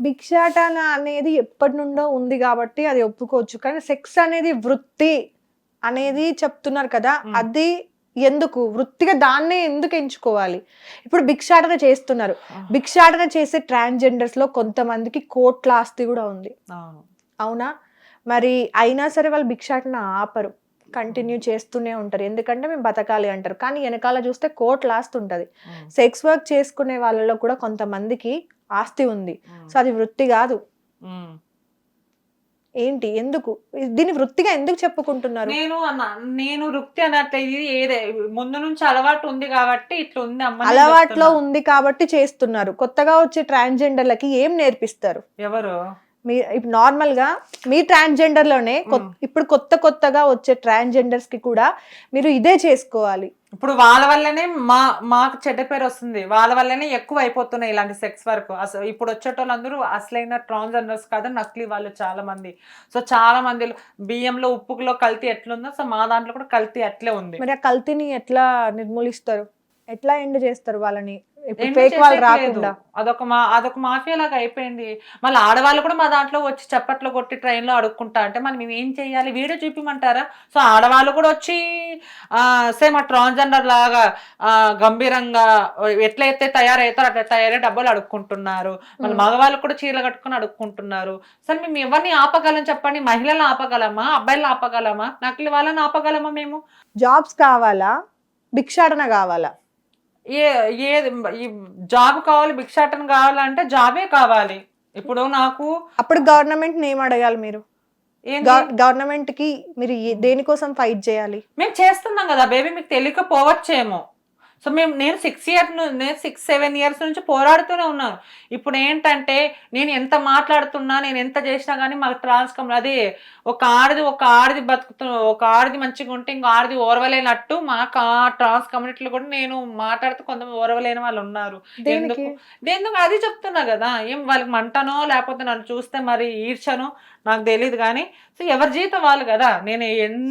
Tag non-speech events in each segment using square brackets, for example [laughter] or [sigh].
భిక్షాటన అనేది ఎప్పటి నుండో ఉంది కాబట్టి అది ఒప్పుకోవచ్చు. కానీ సెక్స్ అనేది వృత్తి అనేది చెప్తున్నారు కదా. అది ఎందుకు? వృత్తిగా దాన్నే ఎందుకు ఎంచుకోవాలి? ఇప్పుడు భిక్షాటన చేస్తున్నారు. భిక్షాటన చేసే ట్రాన్స్జెండర్స్లో కొంతమందికి కోట్ల ఆస్తి కూడా ఉంది. అవును. మరి అయినా సరే వాళ్ళు భిక్షాటన ఆపరు. కంటిన్యూ చేస్తూనే ఉంటారు. ఎందుకంటే మేము బతకాలి అంటారు. కానీ వెనకాల చూస్తే కోట్ల ఆస్తి ఉంటుంది. సెక్స్ వర్క్ చేసుకునే వాళ్ళలో కూడా కొంతమందికి ఆస్తి ఉంది. సో అది వృత్తి కాదు. ఏంటి? ఎందుకు? దీన్ని వృత్తిగా ఎందుకు చెప్పుకుంటున్నారు? నేను అన్న నేను వృత్తి అన్నట్టు ఇది ఏదే ముందు నుంచి అలవాటు ఉంది కాబట్టి ఇట్లా ఉంది అమ్మ అలవాట్లో. ఉంది కాబట్టి చేస్తున్నారు. కొత్తగా వచ్చే ట్రాన్స్జెండర్లకి ఏం నేర్పిస్తారు? ఎవరు? మీ ఇప్పుడు నార్మల్గా మీ ట్రాన్స్జెండర్లోనే. ఇప్పుడు కొత్త కొత్తగా వచ్చే ట్రాన్స్జెండర్స్కి కూడా మీరు ఇదే చేసుకోవాలి. ఇప్పుడు వాళ్ళ వల్లనే మా మాకు చెడ్డ పేరు వస్తుంది. వాళ్ళ వల్లనే ఎక్కువ అయిపోతున్నాయి ఇలాంటి సెక్స్ వర్క్. అసలు ఇప్పుడు వచ్చేటోళ్ళందరూ అసలైన ట్రాన్స్జెండర్స్ కాదు నకిలీ వాళ్ళు చాలా మంది సో చాలా మంది బియ్యంలో ఉప్పులో కల్తీ ఎట్లుందో సో మా దాంట్లో కూడా కల్తీ అట్లే ఉంది. మరి ఆ కల్తీని ఎట్లా నిర్మూలిస్తారు? ఎట్లా ఎండ్ చేస్తారు వాళ్ళని? ఫేక్ వాళ్ళు చేసేకి లేదు. రాకుండా. అదొక మా అదొక మాఫియా లాగా అయిపోయింది. మళ్ళీ ఆడవాళ్ళు కూడా మా దాంట్లో వచ్చి చప్పట్లు కొట్టి train లో అడుక్కుంటా అంటే మనం మేము ఏం చేయాలి? వీడియో చూపిమంటారా? సో ఆడవాళ్ళు కూడా వచ్చి సేమ్ ఆ ట్రాన్స్జెండర్ లాగా ఆ, గంభీరంగా ఎట్లయితే తయారవుతారో అట్లా తయారై డబ్బులు అడుక్కుంటున్నారు. మళ్ళీ. మగవాళ్ళు కూడా చీరలు కట్టుకొని అడుక్కుంటున్నారు. సరే మేము ఎవరిని ఆపగలం చెప్పండి? మహిళలను ఆపగలమా? అబ్బాయిలను ఆపగలమా? నకిలీ వాళ్ళని ఆపగలమా మేము? జాబ్స్ కావాలా? భిక్షాటన కావాలా? ఏ ఏ ఈ జాబ్ కావాలి భిక్షాటన కావాలంటే జాబే కావాలి. ఇప్పుడు నాకు అప్పుడు గవర్నమెంట్ ఏం అడగాలి మీరు? ఏంది గవర్నమెంట్కి మీరు దేనికోసం ఫైట్ చేయాలి? మేము చేస్తున్నాం కదా బేబీ మీకు తెలియకపోవచ్చేమో. సో మేము నేను సిక్స్ ఇయర్ నేను సిక్స్ సెవెన్ ఇయర్స్ నుంచి పోరాడుతూనే ఉన్నాను. ఇప్పుడు ఏంటంటే నేను ఎంత మాట్లాడుతున్నా నేను ఎంత చేసినా కానీ మాకు ట్రాన్స్ కమ్ అదే ఒక ఆడిది ఒక ఆడిది బతుకుతు ఒక ఆడిది మంచిగా ఉంటే ఇంకో ఆడిది ఓర్వలేనట్టు మాకు ఆ ట్రాన్స్ కమ్యూనిటీలో కూడా నేను మాట్లాడుతూ కొంతమంది ఓర్వలేని వాళ్ళు ఉన్నారు. దేనికి? ఎందుకు? అది చెప్తున్నా కదా. ఏం వాళ్ళకి మంటనో లేకపోతే నన్ను చూస్తే మరి ఈర్చనో నాకు తెలియదు కానీ సో ఎవరి జీతం వాళ్ళు కదా. నేను ఎన్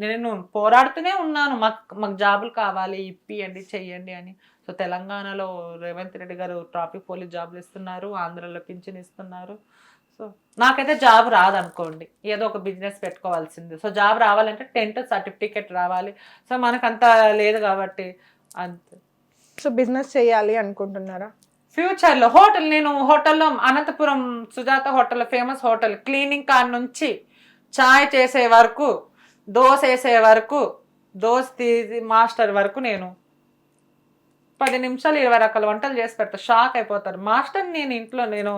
నేను పోరాడుతూనే ఉన్నాను. మాకు మాకు జాబులు కావాలి ఇప్పియండి చెయ్యండి అని. సో తెలంగాణలో రేవంత్ రెడ్డి గారు ట్రాఫిక్ పోలీస్ జాబులు ఇస్తున్నారు ఆంధ్రలో పింఛన్ ఇస్తున్నారు. సో నాకైతే జాబ్ రాదనుకోండి. ఏదో ఒక బిజినెస్ పెట్టుకోవాల్సింది. సో జాబ్ రావాలంటే టెన్త్ సర్టిఫికేట్ రావాలి. సో మనకు అంత లేదు కాబట్టి అంతే. సో బిజినెస్ చేయాలి అనుకుంటున్నారా? ఫ్యూచర్లో హోటల్ నేను హోటల్లో Anantapur Sujatha hotel famous hotel cleaning car నుంచి చాయ్ చేసే వరకు దోశ వేసే వరకు దోశ తీసి మాస్టర్ వరకు నేను పది నిమిషాలు ఇరవై రకాల వంటలు చేసి పెడతా షాక్ అయిపోతారు. మాస్టర్ నేను ఇంట్లో నేను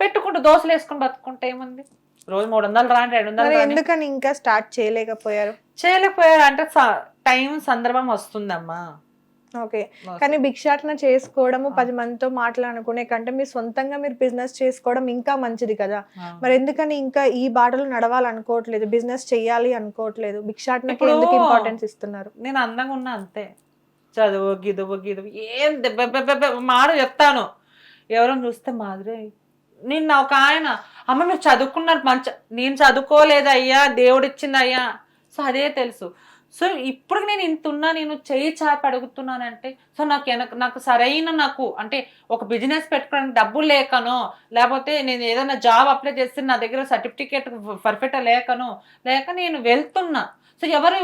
పెట్టుకుంటూ దోశలు వేసుకుని బతుకుంటే ఏముంది? రోజు మూడు వందలు రాని రెండు వందలు ఎందుకని ఇంకా స్టార్ట్ చేయలేకపోయారు? చేయలేకపోయారు అంటే టైం సందర్భం వస్తుందమ్మా. ఓకే. కానీ భిక్షాటన చేసుకోవడము పది మందితో మాట్లాడుకునే కంటే మీరు సొంతంగా మీరు బిజినెస్ చేసుకోవడం ఇంకా మంచిది కదా. మరి ఎందుకని ఇంకా ఈ బాటలు నడవాలనుకోవట్లేదు బిజినెస్ చెయ్యాలి అనుకోవట్లేదు భిక్షాటనకి ఎందుకు ఇంపార్టెన్స్ ఇస్తున్నారు? నేను అందంగా ఉన్నా అంతే. చదువు గిదువు గిదువు ఏం మాట చెప్తాను. ఎవరో చూస్తే మాదిరి. నిన్న ఒక ఆయన అమ్మ మీరు చదువుకున్నారు మంచి నేను చదువుకోలేదు అయ్యా దేవుడు ఇచ్చింది అయ్యా సో అదే తెలుసు. సో ఇప్పుడు నేను ఇంత ఉన్నా నేను చేయి చాపి అడుగుతున్నానంటే సో నాకు వెనక నాకు సరైన నాకు అంటే ఒక బిజినెస్ పెట్టుకోవడానికి డబ్బులు లేకనో లేకపోతే నేను ఏదైనా జాబ్ అప్లై చేస్తే నా దగ్గర సర్టిఫికేట్ పర్ఫెక్ట్ లేకనో లేక నేను వెళ్తున్నా. సో ఎవరు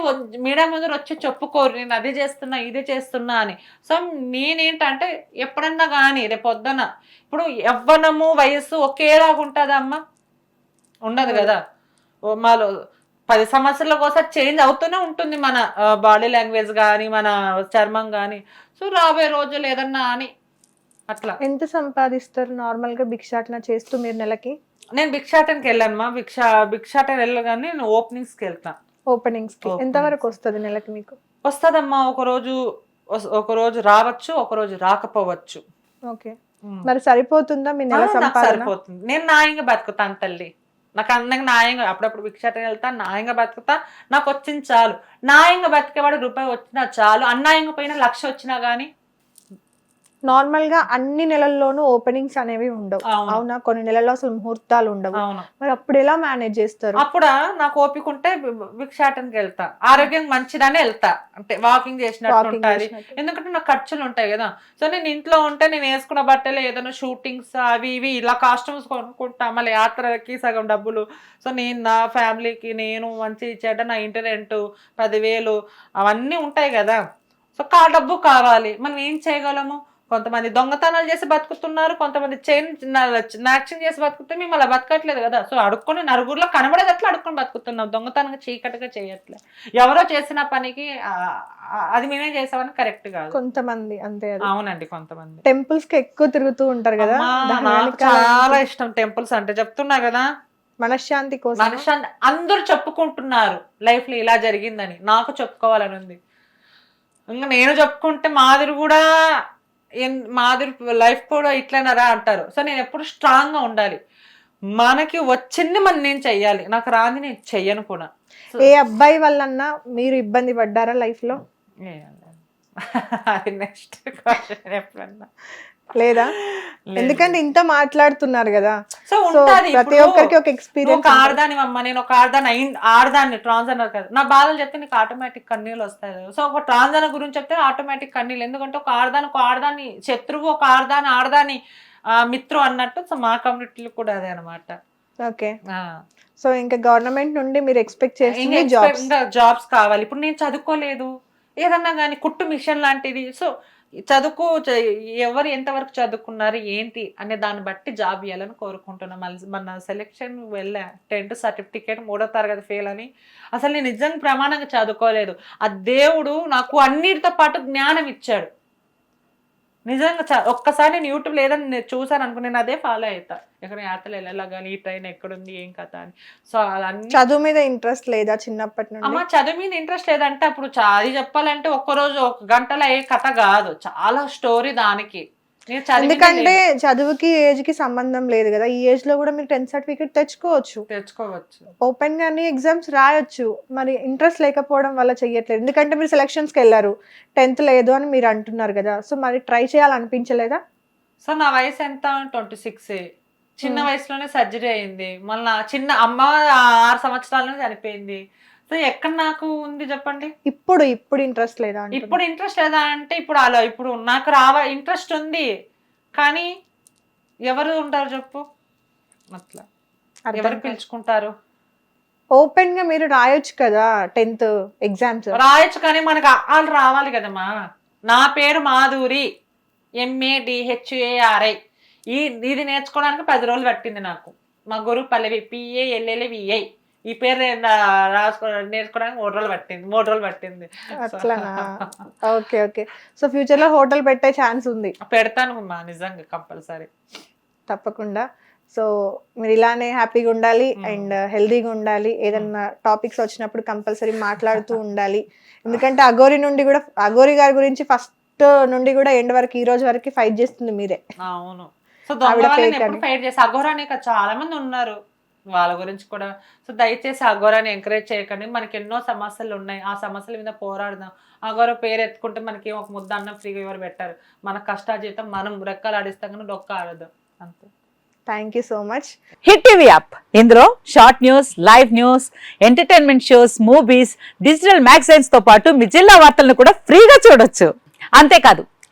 మీడియా ముందర వచ్చి చెప్పుకోరు నేను అదే చేస్తున్నా ఇదే చేస్తున్నా అని. సో నేనేంటంటే ఎప్పుడన్నా కానీ రేపు పొద్దున ఇప్పుడు యవ్వనము వయస్సు ఒకేలాగా ఉంటుందమ్మా ఉండదు కదా. ఓ మాలో పది సంవత్సరాలకు ఒకసారి చేంజ్ అవుతూనే ఉంటుంది మన బాడీ లాంగ్వేజ్ కానీ మన చర్మం కానీ సో రాబోయే రోజులు ఏదన్నా అని అట్లా. ఎంత సంపాదిస్తారు నార్మల్గా భిక్షాటన చేస్తూ మీరు నెలకి? నేను భిక్షాటనకి వెళ్ళాను మా. భిక్షా భిక్షాటన వెళ్ళగానే నేను ఓపెనింగ్స్కి వెళ్తాను ఓపెనింగ్స్. ఎంత వరకు వస్తుంది నెలకి మీకు? వస్తుందమ్మా ఒక రోజు ఒక రోజు రావచ్చు ఒక రోజు రాకపోవచ్చు. ఓకే. మరి సరిపోతుందా మీ నెల సరిపోతుంది. నేను న్యాయంగా బతుకుతాను తల్లి. నాకు అందంగా న్యాయంగా అప్పుడప్పుడు భిక్షాటం వెళ్తా న్యాయంగా బతుకుతా. నాకు వచ్చింది చాలు. న్యాయంగా బతికేవాడు రూపాయి వచ్చినా చాలు. అన్యాయంగా పోయినా లక్ష వచ్చినా కానీ నార్మల్గా అన్ని నెలల్లోనూ ఓపెనింగ్స్ అనేవి ఉండవు. అవును. కొన్ని నెలల్లో అసలు ముహూర్తాలు ఉండవు. మరి అప్పుడు ఎలా మేనేజ్ చేస్తారు? అప్పుడు నాకు ఓపిక ఉంటే భిక్షాటనకి వెళ్తా. ఆరోగ్యం మంచిదని వెళ్తా. అంటే వాకింగ్ చేసినట్టు ఉంటుంది. ఎందుకంటే నాకు ఖర్చులు ఉంటాయి కదా. సో నేను ఇంట్లో ఉంటే నేను వేసుకున్న బట్టలు ఏదైనా షూటింగ్స్ అవి ఇవి ఇలా కాస్ట్యూమ్స్ కొనుక్కుంటా. మళ్ళీ యాత్రకి సగం డబ్బులు. సో నేను నా ఫ్యామిలీకి నేను మంచి చెడ్డ నా ఇంటి రెంట్ పదివేలు అవన్నీ ఉంటాయి కదా. సో కా డబ్బు కావాలి. మనం ఏం చేయగలము? కొంతమంది దొంగతనాలు చేసి బతుకుతున్నారు కొంతమంది చైన్ నాక్షన్ చేసి బతుకుతే మేము అలా బతకట్లేదు కదా. సో అడుక్కొని నలుగురిలో కనబడేటట్లు అడుక్కొని బతుకుతున్నాం. దొంగతనంగా చీకటిగా చేయట్లే. ఎవరో చేసిన పనికి అది మేమే చేసామని కరెక్ట్ కాదు. కొంతమంది అంతే అవునండి కొంతమంది. టెంపుల్స్కి ఎక్కువ తిరుగుతూ ఉంటారు కదా. చాలా ఇష్టం టెంపుల్స్ అంటే. చెప్తున్నా కదా మనశ్శాంతి కోసం. మనిషి అందరూ చెప్పుకుంటున్నారు లైఫ్లో ఇలా జరిగిందని. నాకు చెప్పుకోవాలని ఉంది. ఇంకా నేను చెప్పుకుంటే మాదిరి కూడా మాదిరి లైఫ్ కూడా ఇట్లనరా అంటారు. సో నేను ఎప్పుడు స్ట్రాంగ్గా ఉండాలి. మనకి వచ్చింది మనం నేను చెయ్యాలి? నాకు రాంది నేను చెయ్యను కూడా. ఏ అబ్బాయి వల్లన్నా మీరు ఇబ్బంది పడ్డారా లైఫ్లో ఏం లేదు. [laughs] అది నెక్స్ట్ క్వశ్చన్ ఎప్పుడన్నా. లేదా. ఎందుకంటే ఇంత మాట్లాడుతున్నారు కదా. సో ఉంటది. ప్రతి ఒక్కరికి ఒక ఎక్స్పీరియన్స్ ఒక ఆడదాని అమ్మ నేను ఒక ఆడదాని అయిన ఆడదాన్ని ట్రాన్స్జెండర్ కదా. నా బాధలు చెప్తే నీకు ఆటోమేటిక్ కన్నీళ్ళు వస్తాయి. సో ఒక ట్రాన్స్జెండర్ గురించి చెప్తే ఆటోమేటిక్ కన్నీళ్ళు. ఎందుకంటే ఒక ఆడదాని ఒక ఆడదాని శత్రువు ఒక ఆడదాని ఆడదాని ఆ, మిత్రు అన్నట్టు సో మా కమ్యూనిటీలో కూడా అదే అనమాట ఓకే. సో ఇంకా గవర్నమెంట్ నుండి మీరు ఎక్స్పెక్ట్ ఇంకా జాబ్స్ కావాలి. ఇప్పుడు నేను చదువుకోలేదు. ఏదన్నా కానీ కుట్టు మిషన్ లాంటిది. సో చదువుకు ఎవరు ఎంతవరకు చదువుకున్నారు ఏంటి అనే దాన్ని బట్టి జాబ్ ఇవ్వాలని కోరుకుంటున్నాం. మళ్ళీ మన సెలెక్షన్ వెళ్ళా టెన్త్ సర్టిఫికేట్ మూడో తరగతి ఫెయిల్ అని. అసలు నేను నిజంగా ప్రమాణంగా చదువుకోలేదు. ఆ దేవుడు నాకు అన్నిటితో పాటు జ్ఞానం ఇచ్చాడు. నిజంగా చ- ఒక్కసారి నేను యూట్యూబ్ లేదని నేను చూసాను అనుకో నేను అదే ఫాలో అవుతా ఎక్కడ యాత్రలు వెళ్ళాలా కానీ ఈ ట్రైన్ ఎక్కడుంది ఏం కథ అని. సో అన్ని చదువు మీద ఇంట్రెస్ట్ లేదా చిన్నప్పటి అమ్మ నుండి చదువు మీద ఇంట్రెస్ట్ లేదంటే అప్పుడు అది చెప్పాలంటే ఒక్క రోజు ఒక గంటలో అయ్యే కథ కాదు. చాలా స్టోరీ దానికి. ఎందుకంటే. చదువుకి ఏజ్కి సంబంధం లేదు కదా. ఈ ఏజ్లో కూడా మీరు టెన్త్ సర్టిఫికేట్ తెచ్చుకోవచ్చు. తెచ్చుకోవచ్చు. ఓపెన్ గానీ ఎగ్జామ్స్ రాయొచ్చు. మరి ఇంట్రెస్ట్ లేకపోవడం వల్ల చెయ్యట్లేదు. ఎందుకంటే మీరు సెలక్షన్స్కి వెళ్ళారు. టెన్త్ లేదు అని మీరు అంటున్నారు కదా. సో మరి ట్రై చేయాలనిపించలేదా? సో నా వయసు ఎంత? ట్వంటీ సిక్స్ చిన్న Hmm. వయసులోనే సర్జరీ అయింది. మళ్ళీ చిన్న అమ్మ ఆరు సంవత్సరాలనే చనిపోయింది. సో ఎక్కడ నాకు ఉంది చెప్పండి? ఇప్పుడు ఇప్పుడు ఇంట్రెస్ట్ లేదా. ఇప్పుడు ఇంట్రెస్ట్ లేదా అంటే ఇప్పుడు అలా ఇప్పుడు నాకు రావ ఇంట్రెస్ట్ ఉంది. కానీ ఎవరు ఉంటారు చెప్పు? అట్లా. ఎవరు. పిలుచుకుంటారు? ఓపెన్గా మీరు రాయొచ్చు కదా టెన్త్ ఎగ్జామ్స్ రాయొచ్చు కానీ మనకు వాళ్ళు రావాలి కదమ్మా. నా పేరు మాధురి. ఎంఏ డిహెచ్ఏఆర్ఐ ఈ ఇది నేర్చుకోవడానికి పది రోజులు పట్టింది నాకు. మా గురువు పల్లవి పిఏ ఎల్ఎల్ఏ విఐ ఈ పేరు రాసుకో నేర్చుకోవడానికి మూడు రోజులు పట్టింది మూడు రోజులు పట్టింది. అట్లనా? [laughs] Okay okay. సో ఫ్యూచర్లో హోటల్ పెట్టే ఛాన్స్ ఉంది. పెడతాను మా నిజంగా కంపల్సరీ. తప్పకుండా. సో మీరు ఇలానే హ్యాపీగా ఉండాలి. అండ్ హెల్దీగా ఉండాలి. ఏదన్నా టాపిక్స్ వచ్చినప్పుడు కంపల్సరీ మాట్లాడుతూ [laughs] ఉండాలి. ఎందుకంటే అగోరి నుండి కూడా అగోరి గారి గురించి ఫస్ట్ నుండి కూడా ఎండ్ వరకు ఈ రోజు వరకు ఫైట్ చేస్తుంది మీరే. అవును. సో. ఫైట్ చేసి అఘోరానే చాలా మంది ఉన్నారు. వాళ్ళ గురించి కూడా. సో దయచేసి అఘోరాన్ని ఎంకరేజ్ చేయకండి. మనకి ఎన్నో సమస్యలు ఉన్నాయి. ఆ సమస్యల మీద పోరాడదాం. అఘోర పేరు ఎత్తుకుంటే మనకి ఒక ముద్ద అన్నం ఫ్రీగా ఎవరు పెట్టారు? మన కష్టాజీతం మనం రెక్కలు ఆడిస్తాం కానీ డొక్క ఆడదాం. అంతే. Thank you so much hit TV app ఇందులో short news live news entertainment shows movies digital మ్యాగజైన్స్తో పాటు మీ జిల్లా వార్తలను కూడా ఫ్రీగా చూడొచ్చు. అంతేకాదు